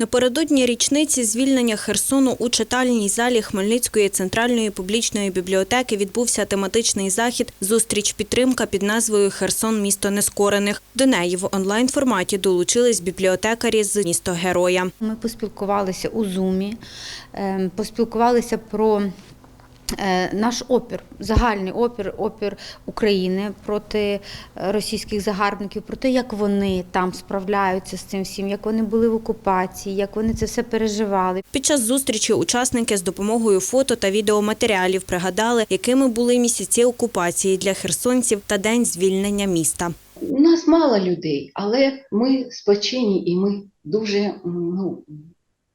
Напередодні річниці звільнення Херсону у читальній залі Хмельницької центральної публічної бібліотеки відбувся тематичний захід Зустріч підтримка під назвою Херсон місто нескорених. До неї в онлайн форматі долучились бібліотекарі з місто Героя. Ми поспілкувалися у Зумі, ем, поспілкувалися про наш опір, загальний опір, опір України проти е, російських загарбників, про те, як вони там справляються з цим всім, як вони були в окупації, як вони це все переживали. Під час зустрічі учасники з допомогою фото та відеоматеріалів пригадали, якими були місяці окупації для херсонців та день звільнення міста. У нас мало людей, але ми спочинні і ми дуже ну,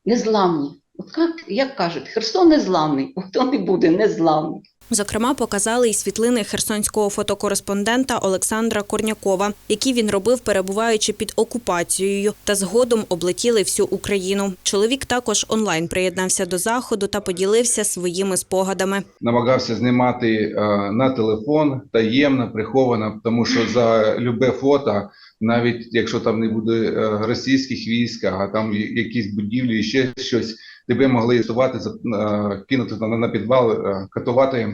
незламні. От як, як кажуть, Херсон незламний, от он і буде незламний. Зокрема, показали і світлини херсонського фотокореспондента Олександра Корнякова, які він робив, перебуваючи під окупацією, та згодом облетіли всю Україну. Чоловік також онлайн приєднався до заходу та поділився своїми спогадами. намагався знімати е, на телефон таємно, приховано, тому що за любе фото, навіть якщо там не буде е, російських військ, а там якісь будівлі, і ще щось, тебе могли арестувати, за- е, кинути на, на підвал, е, катувати.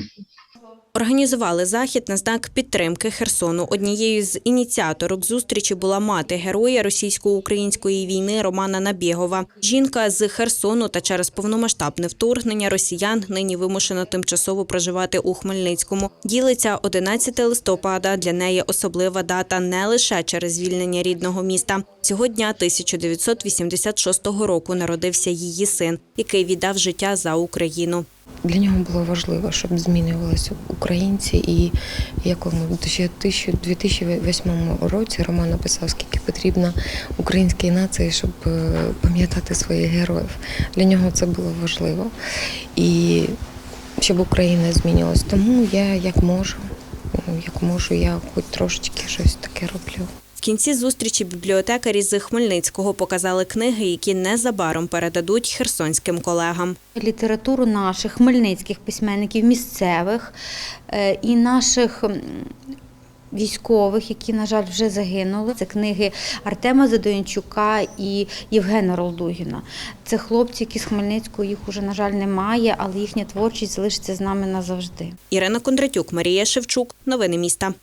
Організували захід на знак підтримки Херсону. Однією з ініціаторок зустрічі була мати героя російсько-української війни Романа Набєгова. Жінка з Херсону та через повномасштабне вторгнення росіян нині вимушена тимчасово проживати у Хмельницькому. Ділиться 11 листопада. Для неї особлива дата не лише через звільнення рідного міста. Цього дня 1986 року народився її син, який віддав життя за Україну. Для нього було важливо, щоб змінювалися українці. І якому ще в 2008 році Роман написав, скільки потрібно українській нації, щоб е, пам'ятати своїх героїв. Для нього це було важливо. І щоб Україна змінювалась. Тому я як можу, як можу, я хоч трошечки щось таке роблю. В кінці зустрічі бібліотекарі з Хмельницького показали книги, які незабаром передадуть херсонським колегам. Літературу наших хмельницьких письменників, місцевих е, і наших військових, які, на жаль, вже загинули. Це книги Артема Задоянчука і Євгена Ролдугіна. Це хлопці, які з Хмельницького їх уже, на жаль, немає, але їхня творчість залишиться з нами назавжди. Ірина Кондратюк, Марія Шевчук. Новини міста.